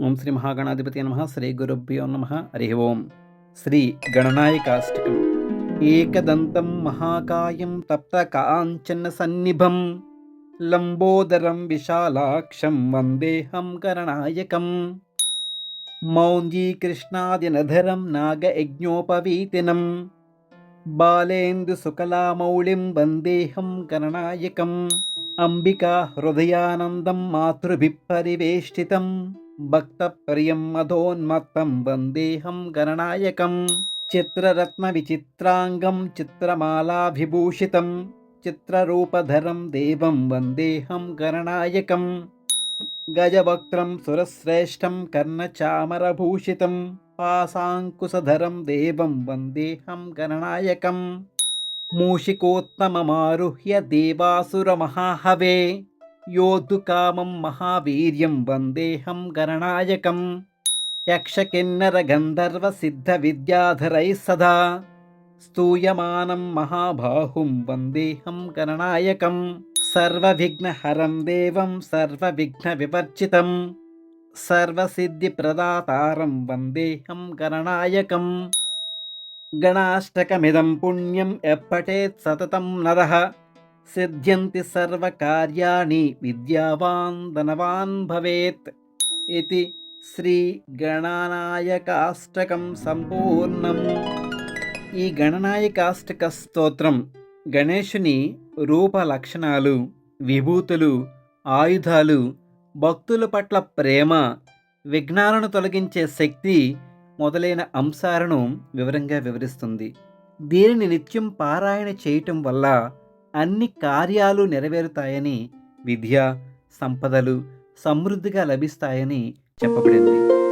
ఓం శ్రీ మహాగణాధిపతి నమ. శ్రీ గురుభ్యో నమ. హరి ఓం. శ్రీ గణనాయకాష్టకం. ఏకదంతం మహాకాయం తప్త కాంచన సన్నిభం. లంబోదరం విశాలాక్షం వందేహం గణనాయకం మౌంజీకృష్ణాదినధరం నాగయజ్ఞోపవీతినం. బాలేందుసుకలామౌళిం వందేహం గణనాయకం అంబికా హృదయానందం మాతృభిः పరివేష్టితం. భక్తప్రియం మధోన్మత్తం వందేహం గణనాయకం చిత్రరత్నవిచిత్రాంగం చిత్రమాలాభిభూషితం చిత్రరూపధరం దేవం వందేహం గణనాయకం గజవక్త్రం సురశ్రేష్టం కర్ణచామరభూషితం పాశాంకుశధరం దేవం వందేహం గణనాయకం మూషికోత్తమమారుహ్య దేవాసురమహాహవే యోద్ధుకామం మహావీర్యం వందేహం గణనాయకం యక్షకిన్నరగంధర్వసిద్ధవిద్యాధరైः సదా స్తూయమానం మహాబాహుం వందేహం గణనాయకం సర్వవిఘ్నహరం దేవం సర్వవిఘ్నవివర్జితం సర్వసిద్ధిప్రదాతారం వందేహం గణనాయకం గణాష్టకమిదం పుణ్యం ఎప్పటేత్ సతతం నరః సిద్ధ్యంతి సర్వకార్యాణి విద్యావాన్ ధనవాన్ భవేత్ ఇది శ్రీ గణనాయకాష్టకం సంపూర్ణం. ఈ గణనాయకాష్టక స్తోత్రం గణేశుని రూప లక్షణాలు విభూతులు ఆయుధాలు భక్తుల పట్ల ప్రేమ విఘ్నాలను తొలగించే శక్తి మొదలైన అంశాలను వివరంగా వివరిస్తుంది. దీనిని నిత్యం పారాయణ చేయటం వల్ల అన్ని కార్యాలు నెరవేరుతాయని విద్య సంపదలు సమృద్ధిగా లభిస్తాయని చెప్పబడింది.